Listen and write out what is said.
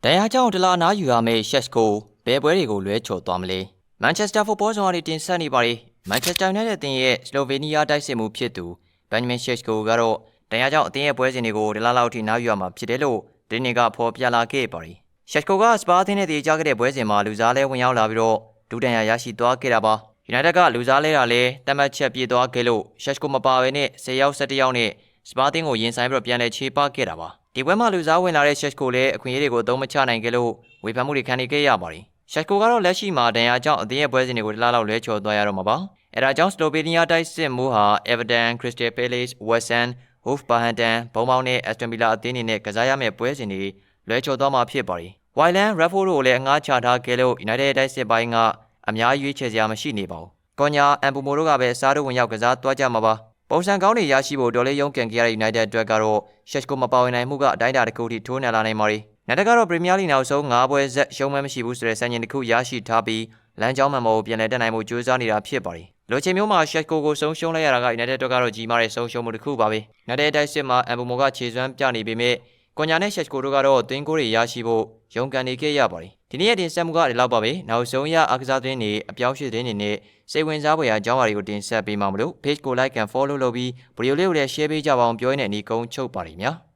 ။တရားကြောင့်ဒလာနားယူရမယ့်ရှက်ကိုဘယ်ပွဲတွေကိုလွဲချော်သွားမလဲ။မန်ချက်စတာဖူဘောဆောင်ရီတင်ဆက်နေပါရီ။မန်ချက်စတာယူနိုက်တက်အသင်းရဲ့စလိုဗေးနီးယားတိုက်စစ်မှုဖြစ်သူဘန်ဂျမင်ရှက်ကိုကတော့တရားကြောင့်အသင်းရဲ့ပွဲစဉ်တွေကိုဒလာလောက်ထိနားယူရမှာဖြစ်တယ်လို့ဒင်းနေကဖော်ပြလာခဲ့ပါရီ။ရှက်ကိုကစပါအသင်းနဲ့တည်ကြခဲ့တဲ့ပွဲစဉ်မှာလူစားလဲဝင်ရောက်လာပြီးတော့ဒူတန်ရရရှိသွားခဲ့တာပါ။ United ကလူစားလဲတာလဲတတ်မှတ်ချက်ပြေးသွားခဲ့လို့ရှက်ကိုမပါဘဲနဲ့10ယောက်17ယောက်နဲ့စပါတင်းကိုရင်ဆိုင်ပြီးတော့ပြန်လဲချေပခဲ့တာပါ ဒီပွဲမှာလူစားဝင်လာတဲ့ရှက်ကိုလည်းအခွင့်အရေးတွေကိုသုံးမချနိုင်ခဲ့လို့ဝေဖန်မှုတွေခံနေခဲ့ရပါတယ်ရှက်ကိုကတော့လက်ရှိမှာဒဏ်ရာကြောင့်အသင်းရဲ့ပွဲစဉ်တွေကိုတလားလောက်လဲချော်သွားရတော့မှာပါအဲဒါကြောင့်စလိုဗေးနီးယားတိုက်စစ်မှုဟာ Everton, Crystal Palace, West Ham, Wolverhampton ဘုံမောင်းနဲ့ Aston Villa အသင်းတွေနဲ့ကစားရမယ့်ပွဲစဉ်တွေလွဲချော်သွားမှာဖြစ်ပါတယ် Wyland Rafford တို့ကိုလည်းအငှားချထားခဲ့လို့ United တိုက်စစ်ပိုင်းကအများရွေးချယ်စရာမရှိနေပါဘူး။ကော်ညာအမ်ပူမိုတို့ကပဲစားတို့ဝင်ရောက်ကစားသွားကြမှာပါ။ ပုံစံကောင်းတွေရရှိဖို့ဒေါ်လေးရုံးကန်ခဲ့ရတဲ့ United အတွက်ကတော့ရှက်ကိုမပါဝင်နိုင်မှုကအတိုင်းအတာတစ်ခုထိထိုးနှက်လာနိုင်ပါရီ။နောက်တစ်ကတော့ Premier League နောက်ဆုံး၅ပွဲဆက်ရှုံးမဲမရှိဘူးဆိုတဲ့စံချိန်တစ်ခုရရှိထားပြီးလမ်းကြောင်းမှန်ပေါ်ကိုပြန်လည်တက်နိုင်မှုကြိုးစားနေတာဖြစ်ပါရီ။လိုချင်မျိုးမှာရှက်ကိုကိုဆုံးရှုံးလိုက်ရတာက United အတွက်ကတော့ကြီးမားတဲ့ဆုံးရှုံးမှုတစ်ခုပါပဲ။နောက်တဲ့တိုက်စစ်မှာအမ်ပူမိုကခြေစွမ်းပြနေပေမဲ့ ကွန်ညာနဲ့ရှက်ကိုတို့ကတော့သွင်းကိုတွေရရှိဖို့ရုန်းကန်နေခဲ့ရပါတယ်ဒီနေ့ရဲ့တင်ဆက်မှုကဒီလောက်ပါပဲနောက်ဆုံးရအားကစားသတင်းတွေအပြောင်းအရွှေ့သတင်းတွေနဲ့စိတ်ဝင်စားဖွယ်ရာအကြောင်းအရာတွေကိုတင်ဆက်ပေးမှာမလို့ page ကို like and follow လုပ်ပြီးဗီဒီယိုလေးကိုလည်း share ပေးကြပါအောင်ပြောရင်းနဲ့အနီးကုန်းချုပ်ပါရည်များ